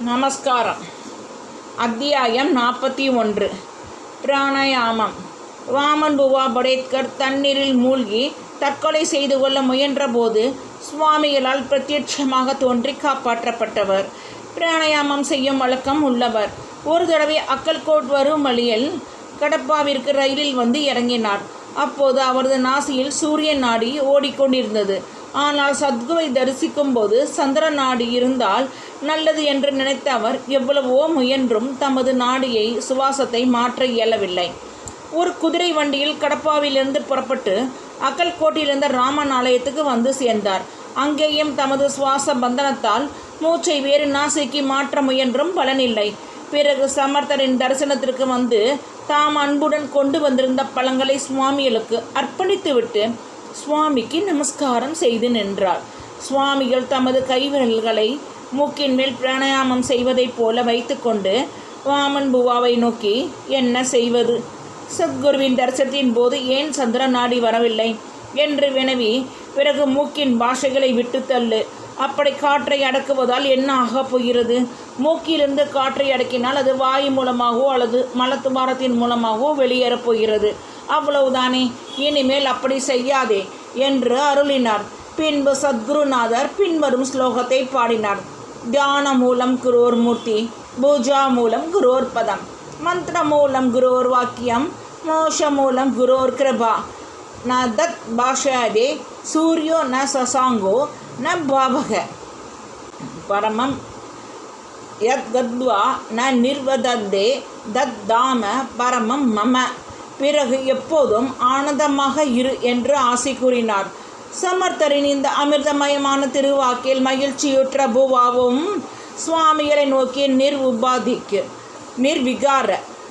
நமஸ்காரம். அத்தியாயம் நாற்பத்தி ஒன்று. பிராணாயாமம். வாமன் புவா படேத்கர் தண்ணீரில் மூழ்கி தற்கொலை செய்து கொள்ள முயன்றபோது சுவாமிகளால் பிரத்யட்சமாக தோன்றி காப்பாற்றப்பட்டவர். பிராணாயாமம் செய்யும் வழக்கம் உள்ளவர். ஒரு தடவை அக்கல்கோட் வரும் வழியில் கடப்பாவிற்கு ரயிலில் வந்து இறங்கினார். அப்போது அவரது நாசியில் சூரியன் நாடி ஓடிக்கொண்டிருந்தது. ஆனால் சத்குவை தரிசிக்கும் போது சந்திர நாடி இருந்தால் நல்லது என்று நினைத்த அவர் எவ்வளவோ முயன்றும் தமது நாடியை சுவாசத்தை மாற்ற இயலவில்லை. ஒரு குதிரை வண்டியில் கடப்பாவிலிருந்து புறப்பட்டு அக்கல்கோட்டிலிருந்த ராமன் ஆலயத்துக்கு வந்து சேர்ந்தார். அங்கேயும் தமது சுவாச பந்தனத்தால் மூச்சை வேறு நாசிக்கு மாற்ற முயன்றும் பலனில்லை. பிறகு சமர்த்தரின் தரிசனத்திற்கு வந்து தாம் அன்புடன் கொண்டு வந்திருந்த பழங்களை சுவாமிகளுக்கு அர்ப்பணித்துவிட்டு சுவாமிக்கு நமஸ்காரம் செய்து நின்றார். சுவாமிகள் தமது கைவிரல்களை மூக்கின் மேல் பிராணாயாமம் செய்வதைப் போல வைத்துக்கொண்டு வாமன் புவாவை நோக்கி என்ன செய்வது? சத்குருவின் தரிசனத்தின் போது ஏன் சந்திர நாடி வரவில்லை என்று வினவி பிறகு மூக்கின் பாஷைகளை விட்டு தள்ளு. அப்படி காற்றை அடக்குவதால் என்ன ஆகப் போகிறது? மூக்கிலிருந்து காற்றை அடக்கினால் அது வாயு மூலமாகவோ அல்லது மலத்துவாரத்தின் மூலமாகவோ வெளியேறப் போகிறது. அவ்வளவுதானே? இனிமேல் அப்படி செய்யாதே என்று அருளினார். பின்பு சத்குருநாதர் பின்வரும் ஸ்லோகத்தை பாடினார். தியான மூலம் குரோர் மூர்த்தி பூஜா மூலம் குரோர் பதம் மந்திர மூலம் குரோர் வாக்கியம் மோஷ மூலம் குரோர் கிருபா. ந தத் பாஷாதே சூரியோ ந சசாங்கோ ந பாவக பரமம். யத் கத்வா ந நிர்வதந்தே தத் தாம பரமம் மம. பிறகு எப்போதும் ஆனந்தமாக இரு என்று ஆசை கூறினார். சமர்த்தரின் இந்த அமிர்தமயமான திருவாக்கில் மகிழ்ச்சியுற்ற பூவாவும் சுவாமிகளை நோக்கி நிர் உபாதிக்கு நிர்விகார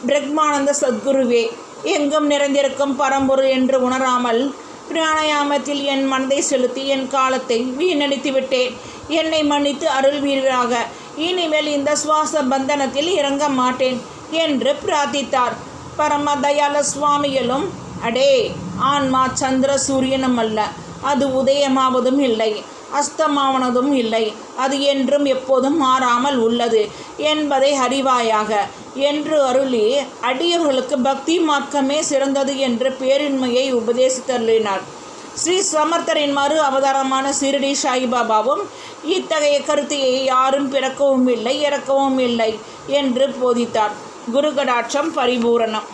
பிரக்மானந்த சத்குருவே எங்கும் நிறைந்திருக்கும் பரம்பொருள் என்று உணராமல் பிராணாயாமத்தில் என் மனதை செலுத்தி என் காலத்தை வீணடித்து விட்டேன். என்னை மன்னித்து அருள்வீராக இனிமேல் இந்த சுவாச பந்தனத்தில் இறங்க மாட்டேன் என்று பிரார்த்தித்தார். பரம தயால சுவாமிகளும் அடே ஆன்மா சந்திர சூரியனும் அல்ல அது உதயமாவதும் இல்லை அஸ்தமாவனதும் இல்லை அது என்றும் எப்போதும் மாறாமல் உள்ளது என்பதை அறிவாயாக. என்று அருளி அடியவர்களுக்கு பக்தி மார்க்கமே சிறந்தது என்று பேரின்மையை உபதேசித்தருளினார் ஸ்ரீ சமர்த்தரின் மறு அவதாரமான சிறுடி சாய்பாபாவும் இத்தகைய கருத்தையை யாரும் பிறக்கவும் இல்லை இறக்கவும் இல்லை என்று போதித்தார். குருகடாட்சம் பரிபூரணம்.